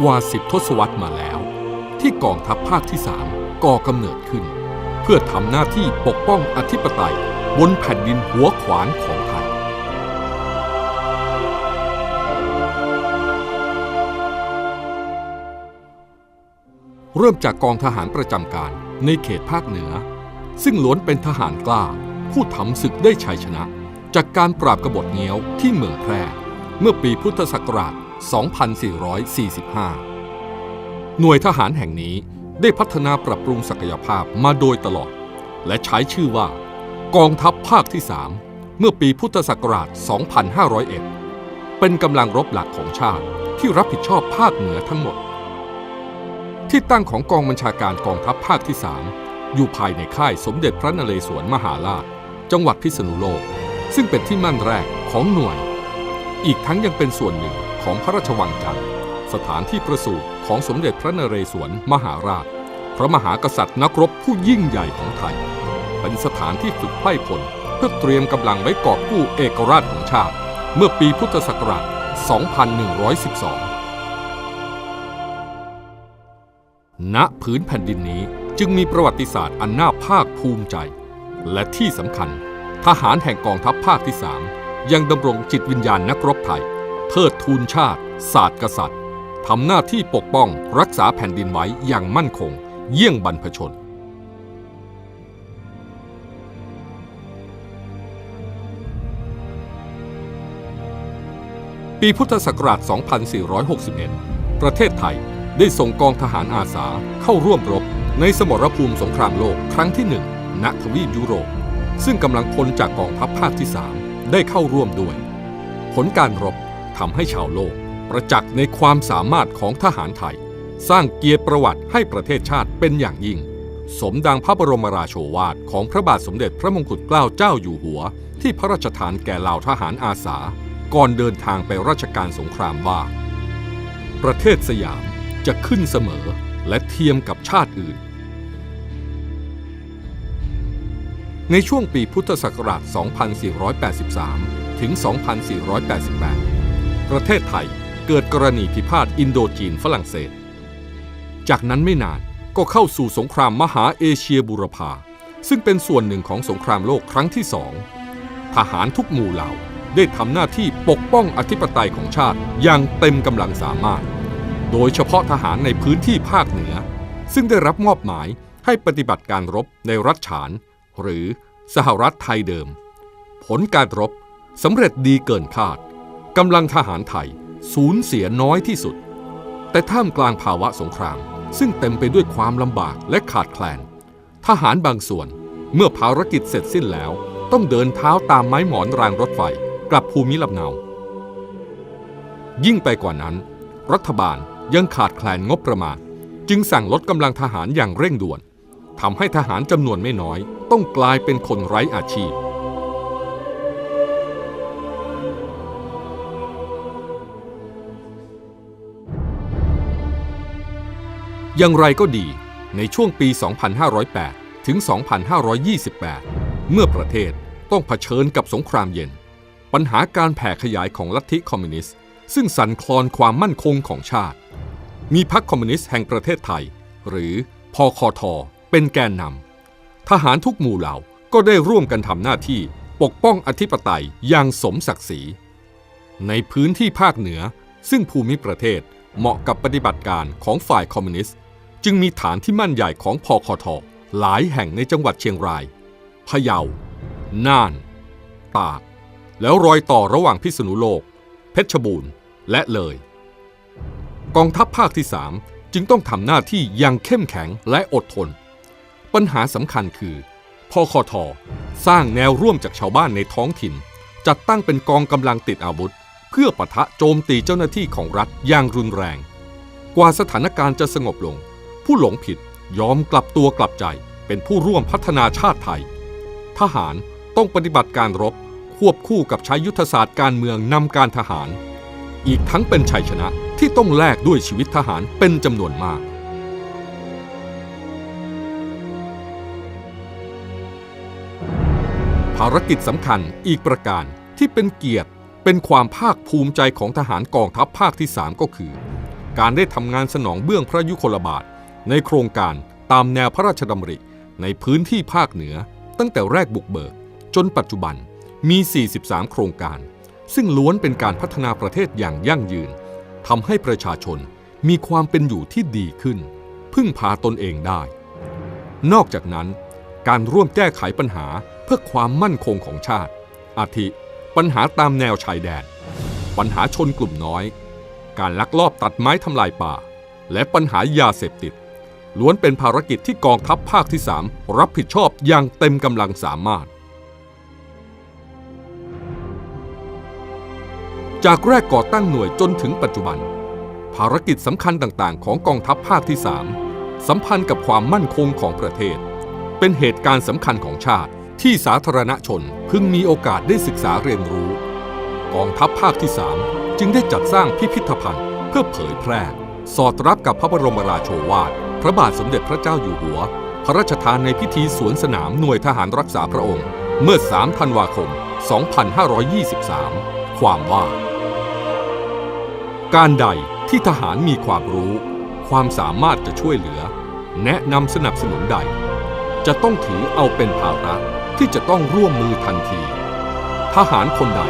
กว่าสิบทศวรรษมาแล้ว ที่กองทัพภาคที่สามก่อกำเนิดขึ้น เพื่อทำหน้าที่ปกป้องอธิปไตยบนแผ่นดินหัวขวานของไทย เริ่มจากกองทหารประจำการในเขตภาคเหนือ ซึ่งล้วนเป็นทหารกล้า ผู้ทำศึกได้ชัยชนะ จากการปราบกบฏเงี้ยวที่เมืองแพร่ เมื่อปีพุทธศักราช 2445 หน่วยทหารแห่งนี้ได้พัฒนาปรับปรุงศักยภาพมาโดยตลอด และใช้ชื่อว่า กองทัพภาคที่ 3 เมื่อปีพุทธศักราช 2501 เป็นกำลังรบหลักของชาติที่รับผิดชอบภาคเหนือทั้งหมด ที่ตั้งของกองบัญชาการกองทัพภาคที่ 3 อยู่ภายในค่ายสมเด็จพระนเรศวรมหาราช จังหวัดพิษณุโลก ซึ่งเป็นที่มั่นแรกของหน่วย อีกทั้งยังเป็นส่วนหนึ่ง ของพระราชวังจันทร์สถานที่ประสูติของสมเด็จพระนเรศวรมหาราช พระมหากษัตริย์นักรบผู้ยิ่งใหญ่ของไทย เป็นสถานที่ฝึกไพร่พลเพื่อเตรียมกำลังไว้กอบกู้เอกราชของชาติ เมื่อปีพุทธศักราช 2112 ณ ผืนแผ่นดินนี้จึงมีประวัติศาสตร์อันน่าภาคภูมิใจ และที่สำคัญ ทหารแห่งกองทัพภาคที่ 3 ยังดำรงจิตวิญญาณนักรบไทย เทิดทูนชาติ ศาสตร์กษัตริย์ทำหน้าที่ปกป้องรักษาแผ่นดินไว้อย่างมั่นคง เยี่ยงบรรพชน ปีพุทธศักราช 2461 ประเทศไทยได้ส่งกองทหารอาสาเข้าร่วมรบในสมรภูมิสงครามโลกครั้งที่หนึ่งณทวีปยุโรป ซึ่งกำลังพลจากกองทัพภาคที่ 3 ได้เข้าร่วมด้วย ผลการรบ ทำให้ชาวโลกประจักษ์ในความสามารถของทหารไทย สร้างเกียรติประวัติให้ประเทศชาติเป็นอย่างยิ่ง สมดังพระบรมราโชวาทของพระบาทสมเด็จพระมงกุฎเกล้าเจ้าอยู่หัว ที่พระราชทานแก่เหล่าทหารอาสา ก่อนเดินทางไปราชการสงครามว่า ประเทศสยามจะขึ้นเสมอและเทียมกับชาติอื่น ในช่วงปีพุทธศักราช 2483 ถึง 2488 ประเทศไทยเกิดกรณีพิพาทอินโดจีนฝรั่งเศส จากนั้นไม่นานก็เข้าสู่สงครามมหาเอเชียบุรพาซึ่งเป็นส่วนหนึ่งของสงครามโลกครั้งที่สองทหารทุกหมู่เหล่าได้ทำหน้าที่ปกป้องอธิปไตยของชาติอย่างเต็มกำลังสามารถ โดยเฉพาะทหารในพื้นที่ภาคเหนือ ซึ่งได้รับมอบหมายให้ปฏิบัติการรบในรัฐฉาน หรือสหรัฐไทยเดิม ผลการรบสำเร็จดีเกินคาด กำลังทหารไทยสูญเสียน้อยที่สุด แต่ท่ามกลางภาวะสงคราม ซึ่งเต็มไปด้วยความลำบากและขาดแคลน ทหารบางส่วนเมื่อภารกิจเสร็จสิ้นแล้ว ต้องเดินเท้าตามไม้หมอนรางรถไฟกลับภูมิลำเนา ยิ่งไปกว่านั้น รัฐบาลยังขาดแคลนงบประมาณ จึงสั่งลดกำลังทหารอย่างเร่งด่วนทำให้ทหารจำนวนไม่น้อย ต้องกลายเป็นคนไร้อาชีพ อย่างไรก็ดีในช่วงปี 2508 ถึง 2528 เมื่อประเทศต้องเผชิญกับสงครามเย็น ปัญหาการแผ่ขยายของลัทธิคอมมิวนิสต์ ซึ่งสั่นคลอนความมั่นคงของชาติ มีพรรคคอมมิวนิสต์แห่งประเทศไทย หรือพอคอทอเป็นแกนนำทหารทุกหมู่เหล่าก็ได้ร่วมกันทำหน้าที่ปกป้องอธิปไตยอย่างสมศักดิ์ศรี ในพื้นที่ภาคเหนือซึ่งภูมิประเทศ เหมาะกับปฏิบัติการของฝ่ายคอมมิวนิสต์ จึงมีฐานที่มั่นใหญ่ของพอคอทอหลายแห่งในจังหวัดเชียงราย พะเยา น่าน ตาก แล้วรอยต่อระหว่างพิษณุโลก เพชรบูรณ์ และเลย กองทัพภาคที่ 3 จึงต้องทำหน้าที่อย่างเข้มแข็งและอดทน ปัญหาสำคัญคือพอคอทอสร้างแนวร่วมจากชาวบ้านในท้องถิ่น จัดตั้งเป็นกองกำลังติดอาวุธ เพื่อปะทะโจมตีเจ้าหน้าที่ของรัฐอย่างรุนแรง กว่าสถานการณ์จะสงบลง ผู้หลงผิดยอมกลับตัวกลับใจเป็นผู้ร่วมพัฒนาชาติไทย ทหารต้องปฏิบัติการรบควบคู่กับใช้ยุทธศาสตร์การเมืองนำการทหาร อีกทั้งเป็นชัยชนะที่ต้องแลกด้วยชีวิตทหารเป็นจำนวนมากภารกิจสำคัญอีกประการที่เป็นเกียรติ เป็นความภาคภูมิใจของทหารกองทัพภาคที่ 3 ก็คือ การได้ทำงานสนองเบื้องพระยุคลบาท ในโครงการตามแนวพระราชดำริ ในพื้นที่ภาคเหนือ ตั้งแต่แรกบุกเบิก จนปัจจุบันมี 43 โครงการ ซึ่งล้วนเป็นการพัฒนาประเทศอย่างยั่งยืนทำให้ประชาชนมีความเป็นอยู่ที่ดีขึ้น พึ่งพาตนเองได้ นอกจากนั้น การร่วมแก้ไขปัญหาเพื่อความมั่นคงของชาติ อาทิ ปัญหาตามแนวชายแดน ปัญหาชนกลุ่มน้อย การลักลอบตัดไม้ทำลายป่า และปัญหายาเสพติด ล้วนเป็นภารกิจที่กองทัพภาคที่ 3 รับผิดชอบอย่างเต็มกำลังสามารถ จากแรกก่อตั้งหน่วยจนถึงปัจจุบัน ภารกิจสำคัญต่างๆ ของกองทัพภาคที่ 3 สัมพันธ์กับความมั่นคงของประเทศ เป็นเหตุการณ์สำคัญของชาติ ที่สาธารณชนพึงมีโอกาสได้ศึกษาเรียนรู้ กองทัพภาคที่ 3 จึงได้จัดสร้างพิพิธภัณฑ์ เพื่อเผยแพร่ สอดรับกับพระบรมราโชวาท พระบาทสมเด็จพระเจ้าอยู่หัว พระราชทานในพิธีสวนสนามหน่วยทหารรักษาพระองค์ เมื่อ 3 ธันวาคม 2523 ความว่า การใดที่ทหารมีความรู้ ความสามารถจะช่วยเหลือ แนะนำสนับสนุนใด จะต้องถือเอาเป็นภาระ ที่จะต้องร่วมมือทันที ทหารคนใด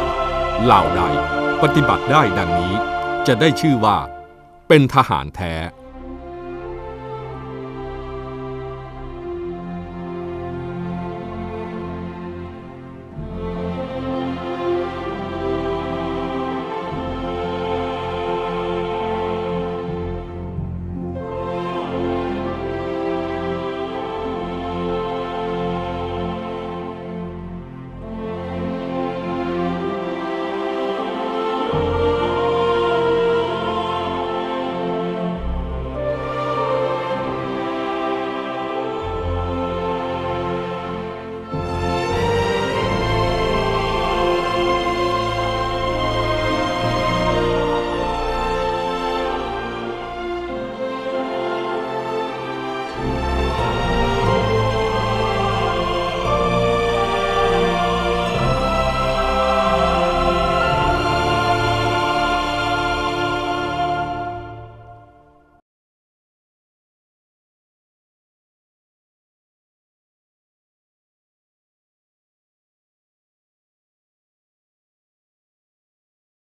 เหล่าใด ปฏิบัติได้ดังนี้ จะได้ชื่อว่า เป็นทหารแท้